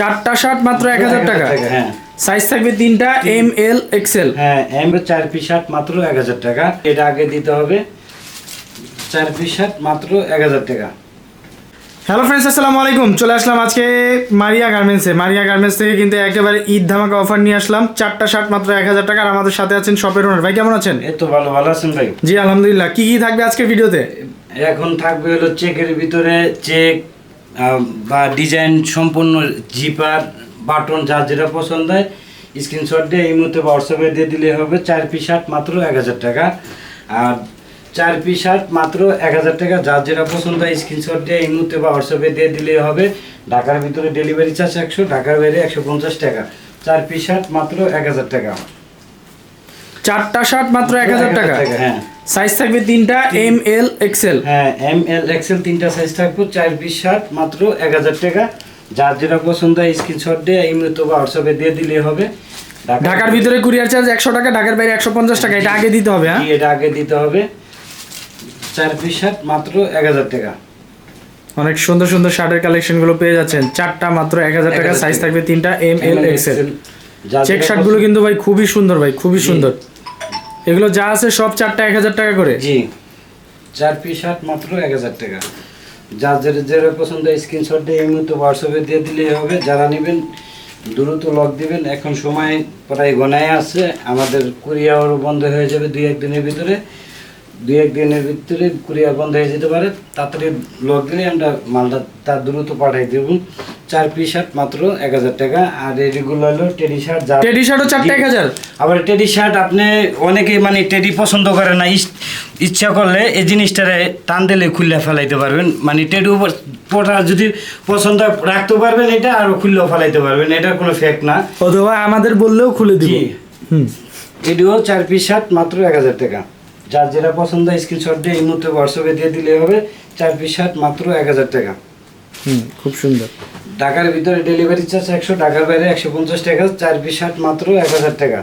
চারটা শার্ট মাত্র এক হাজার টাকা। হ্যাঁ। সাইজ থাকবে তিনটা এম এল এক্সেল হ্যাঁ এম চার পিস শার্ট মাত্র এক হাজার টাকা। এটা আগে দিতে হবে। চার পিস শার্ট মাত্র এক হাজার টাকা। হ্যালো ফ্রেন্ডস আসসালামু আলাইকুম। চলে আসলাম আজকে মারিয়া গার্মেন্টসে মারিয়া গার্মেন্টস থেকে কিন্তু একেবারে ঈদ ধামাকা অফার নিয়ে আসলাম। চারটা শার্ট মাত্র এক হাজার টাকা। আর আমাদের সাথে আছেন শপের ওনার ভাই কেমন আছেন? এই তো ভালো ভালো আছেন ভাই। জি আলহামদুলিল্লাহ। কি কি থাকবে আজকের ভিডিওতে এখন থাকবে হলো চেকের ভিতরে চেক বা ডিজাইন সম্পূর্ণ জিপার বাটন যার যেটা পছন্দ হয়, স্ক্রিনশট দিয়ে এই মুহূর্তে হোয়াটসঅ্যাপে দিয়ে দিলে হবে চার পিস শার্ট মাত্র এক হাজার টাকা। আর চার পিস শার্ট মাত্র এক হাজার টাকা যার যেটা পছন্দ হয়, স্ক্রিনশট দিয়ে এই মুহূর্তে বা হোয়াটসঅ্যাপে দিয়ে দিলে হবে। ঢাকার ভিতরে ডেলিভারি চার্জ একশো, ঢাকার বাইরে একশো পঞ্চাশ টাকা। চার পিস শার্ট মাত্র এক হাজার টাকা। চারটা শার্ট মাত্র এক হাজার টাকা। হ্যাঁ। সাইজ থাকবে তিনটা এম এল এক্সেল হ্যাঁ এম এল এক্সেল তিনটা সাইজ থাকবে চার পিস শার্ট মাত্র এক হাজার টাকা। যার যেটা পছন্দ হয় স্ক্রিনশট দিয়ে এই বা হোয়াটসঅ্যাপে দিয়ে দিলে হবে। ঢাকার ভিতরে কুরিয়ার চার্জ একশো টাকা ঢাকার বাইরে একশো পঞ্চাশ টাকা এটা আগে দিতে হবে হ্যাঁ? এটা আগে দিতে হবে। চার পিস শার্ট মাত্র এক হাজার টাকা। অনেক সুন্দর সুন্দর শার্টের কালেকশনগুলো পেয়ে যাচ্ছেন। চারটা মাত্র এক হাজার টাকা সাইজ থাকবে তিনটা এম এল এক্সেল চেক শার্টগুলো কিন্তু ভাই খুবই সুন্দর ভাই খুবই সুন্দর। এগুলো যা আছে সব চারটা এক হাজার টাকা করে। জি। চার পিস শার্ট মাত্র এক হাজার টাকা। যার যেটা যেটা পছন্দ স্ক্রিনশট দিয়ে এই মুহূর্তে হোয়াটসঅ্যাপে দিয়ে দিলে হবে। যারা নেবেন দ্রুত লক দিবেন। এখন সময় প্রায় গনায় আছে। আমাদের কুরিয়ারও বন্ধ হয়ে যাবে দুই একদিনের ভিতরে। দুই একদিনের ভিতরে কুরিয়ার বন্ধ হয়ে যেতে পারে। তাড়াতাড়ি লক দিলে আমরা মালটা তার দ্রুত পাঠাই দেব। চার পিস শার্ট মাত্র এক হাজার টাকা। আর এগুলো হলো টেডি শার্ট যা টেডি শার্টও চারটা এক হাজার? আবার টেডি শার্ট আপনি অনেকে মানে টেডি পছন্দ করে না ইচ্ছা করলে এই জিনিসটারে টান দিলে খুললে ফেলাইতে পারবেন। মানে টেডি পটা যদি পছন্দ রাখতে পারবেন এটা আর খুললেও ফেলাইতে পারবেন। এটা কোনো ফ্যাক্ট না। অথবা আমাদের বললেও খুলে দিব। এটিও চার পিস শার্ট মাত্র এক হাজার টাকা। যার যেটা পছন্দ স্ক্রিনশট দিয়ে এই মুহূর্তে হোয়াটসঅ্যাপে দিয়ে দিলে হবে। চার পিস শার্ট মাত্র এক হাজার টাকা। হুম খুব সুন্দর। ঢাকার ভিতরে ডেলিভারি চার্জ একশো, ঢাকার বাইরে একশো পঞ্চাশ টাকা, চার পিস শার্ট মাত্র এক হাজার টাকা।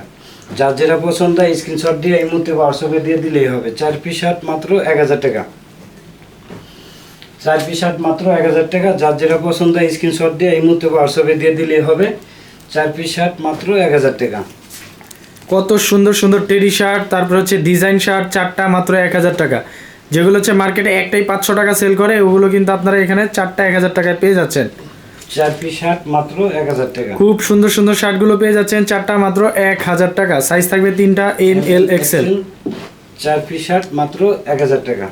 যার যেটা পছন্দ স্ক্রিনশট দিয়ে এই মুহূর্তে হোয়াটসঅ্যাপে দিয়ে দিলেই হবে। চার পিস শার্ট মাত্র এক হাজার টাকা। চার পিস শার্ট মাত্র এক হাজার টাকা। যার যেটা পছন্দ স্ক্রিনশট দিয়ে এই মুহূর্তে হোয়াটসঅ্যাপে দিয়ে দিলেই হবে। চার পিস শার্ট মাত্র এক হাজার টাকা। কত সুন্দর সুন্দর টেডি শার্ট তারপর হচ্ছে ডিজাইন শার্ট চারটা মাত্র এক হাজার টাকা। যেগুলো হচ্ছে মার্কেটে একটাই পাঁচশো টাকা সেল করে, ওগুলো কিন্তু আপনারা এখানে চারটা এক হাজার টাকায় পেয়ে যাচ্ছেন। চার পিস শার্ট মাত্র এক হাজার টাকা। খুব সুন্দর সুন্দর শার্টগুলো পেয়ে যাচ্ছেন। চারটা মাত্র এক হাজার টাকা। সাইজ থাকবে তিনটা এম এল এক্সেল চার পিস শার্ট মাত্র এক হাজার টাকা।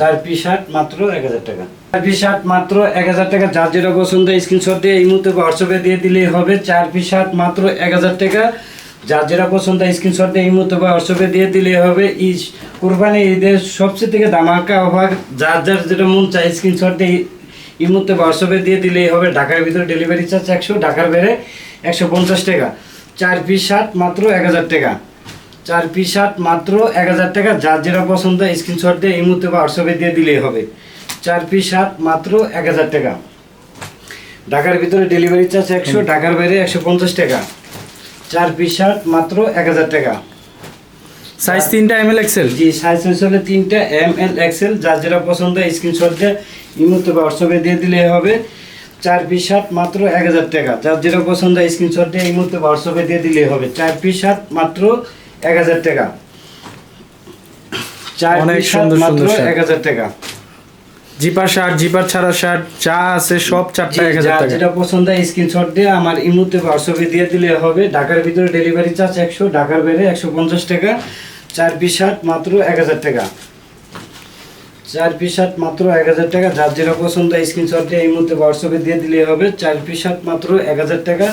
চার পিস শার্ট মাত্র এক হাজার টাকা। চার পিস শার্ট মাত্র এক হাজার টাকা। যার যেটা পছন্দ স্ক্রিনশট দিয়ে এই মুহূর্তে হোয়াটসঅ্যাপে দিয়ে দিলেই হবে। চার পিস শার্ট মাত্র এক হাজার টাকা। যার যেটা পছন্দ স্ক্রিনশট দিয়ে এই মুহূর্তে হোয়াটসঅ্যাপে দিয়ে হবে। কোরবানি ঈদের সবচেয়ে থেকে দামাকা অভাব যার যার যেটা মন চায় স্ক্রিনশট দিয়ে এই মুহূর্তে হোয়াটসঅ্যাপে দিয়ে দিলেই হবে ঢাকার ভিতরে ডেলিভারি চার্জ একশো ঢাকার বেড়ে একশো পঞ্চাশ টাকা। চার পিস শার্ট মাত্র এক হাজার টাকা। চার পিস শার্ট মাত্র এক হাজার টাকা। যার যেটা পছন্দ স্ক্রিনশট দিয়ে এই মুহূর্তে হোয়াটসঅ্যাপে দিয়ে দিলেই হবে। চার পিস শার্ট মাত্র এক হাজার টাকা। ঢাকার ভিতরে ডেলিভারি চার্জ একশো ঢাকার বাইরে একশো পঞ্চাশ টাকা। চার পিস শার্ট মাত্র এক হাজার টাকা। সাইজ তিনটা এম এল এক্সেল জি সাইজ হলে তিনটা এম এল এক্সেল যার যেটা পছন্দ স্ক্রিনশট দিয়ে এই মুহূর্তে হোয়াটসঅ্যাপে দিয়ে দিলে হবে। চার পিস শার্ট মাত্র এক হাজার টাকা। যার যেটা পছন্দ স্ক্রিনশট দিয়ে এই মুহূর্তে হোয়াটসঅ্যাপে দিয়ে দিলে হবে। চার পিস শার্ট মাত্র এক হাজার টাকা। চার পিস শার্ট মাত্র এক হাজার টাকা। জিপার শার্ট জিপার ছাড়া শার্ট যা আছে সব চারটা এক হাজার টাকা। যেটা পছন্দ স্ক্রিনশট দিয়ে আমার এই মুহূর্তে হোয়াটসঅ্যাপে দিয়ে দিলে হবে। ঢাকার ভিতরে ডেলিভারি চার্জ একশো ঢাকার বাইরে একশো পঞ্চাশ টাকা। চার পিস মাত্র এক হাজার টাকা। চার পিস মাত্র এক হাজার টাকা। যার যেটা পছন্দ স্ক্রিনশট এই মুহূর্তে হোয়াটসঅ্যাপে দিয়ে দিলেই হবে। চার পিস মাত্র এক হাজার টাকা।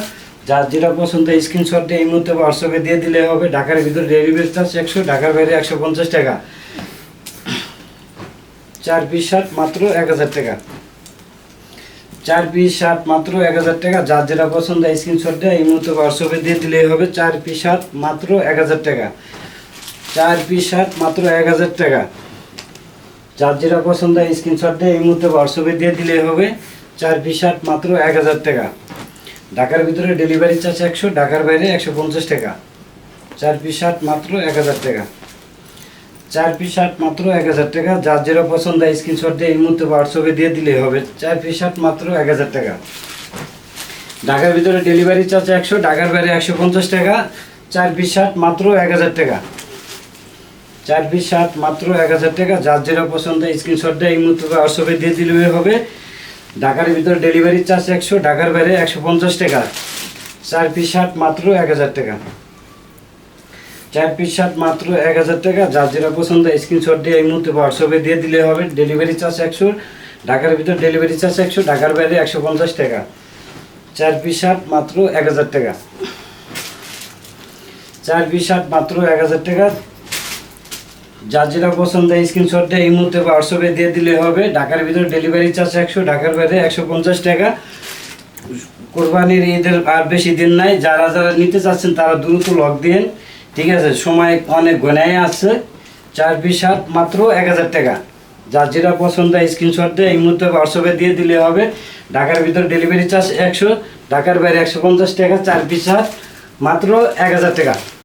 যার যেটা পছন্দ স্ক্রিনশট এই মুহূর্তে হোয়াটসঅ্যাপে দিয়ে দিলে হবে। ঢাকার ভিতরে ডেলিভারি চার্জ একশো, ঢাকার বাইরে একশো পঞ্চাশ টাকা। চার পিস শার্ট মাত্র এক হাজার টাকা। চার পিস শার্ট মাত্র এক হাজার টাকা। যার যেটা পছন্দ স্ক্রিনশট দিয়ে এই মুহূর্তে হোয়াটসঅ্যাপে দিয়ে দিলেই হবে। চার পিস শার্ট মাত্র এক হাজার টাকা। চার পিস শার্ট মাত্র এক হাজার টাকা। যার যেটা পছন্দ স্ক্রিনশট দিয়ে এই মুহূর্তে হোয়াটসঅ্যাপে দিয়ে দিলেই হবে। চার পিস শার্ট মাত্র এক হাজার টাকা। ঢাকার ভিতরে ডেলিভারি চার্জ একশো, ঢাকার বাইরে একশো পঞ্চাশ টাকা। চার পিস শার্ট মাত্র এক হাজার টাকা। চার পিস শার্ট মাত্র এক হাজার টাকা। যার যেটা পছন্দ স্ক্রিনশট দিয়ে এই মুহূর্তে হোয়াটসঅ্যাপে দিয়ে দিলেই হবে। চার পিস শার্ট মাত্র এক হাজার টাকা। ঢাকার ভিতরে ডেলিভারি চার্জ একশো, ঢাকার বাইরে একশো পঞ্চাশ টাকা। চার পিস শার্ট মাত্র এক হাজার টাকা। চার পিস শার্ট মাত্র এক হাজার টাকা। যার যেটা পছন্দ স্ক্রিনশট দিয়ে, এই মুহূর্তে হোয়াটসঅ্যাপে দিয়ে দিলে হবে। ঢাকার ভিতরে ডেলিভারি চার্জ একশো, ঢাকার বাইরে একশো পঞ্চাশ টাকা। চার পিস শার্ট মাত্র এক হাজার টাকা। চার পিস শার্ট মাত্র এক হাজার টাকা। যার যেটা পছন্দ স্ক্রিনশট দিয়ে এই মুহূর্তে হোয়াটসঅ্যাপে দিয়ে দিলে হবে। ডেলিভারি চার্জ একশো, ঢাকার ভিতর ডেলিভারি চার্জ একশো, ঢাকার বাইরে একশো পঞ্চাশ টাকা। চার পিস শার্ট মাত্র এক হাজার টাকা। চার পিস শার্ট মাত্র এক হাজার টাকা। যার যেটা পছন্দ স্ক্রিনশট দিয়ে এই মুহূর্তে হোয়াটসঅ্যাপে দিয়ে দিলে হবে। ঢাকার ভিতর ডেলিভারি চার্জ একশো, ঢাকার বাইরে একশো পঞ্চাশ টাকা। কোরবানির ঈদের আর বেশি দিন নাই। যারা যারা নিতে চাচ্ছেন, তারা দ্রুত লক দিন ঠিক আছে? সময় অনেক গনায় আছে। চার পিস শার্ট মাত্র এক হাজার টাকা। যার যেটা পছন্দ স্ক্রিনশট দিয়ে এই মুহূর্তে হোয়াটসঅ্যাপে দিয়ে দিলে হবে। ঢাকার ভিতর ডেলিভারি চার্জ একশো, ঢাকার বাইরে একশো পঞ্চাশ টাকা, চার পিস মাত্র এক হাজার টাকা।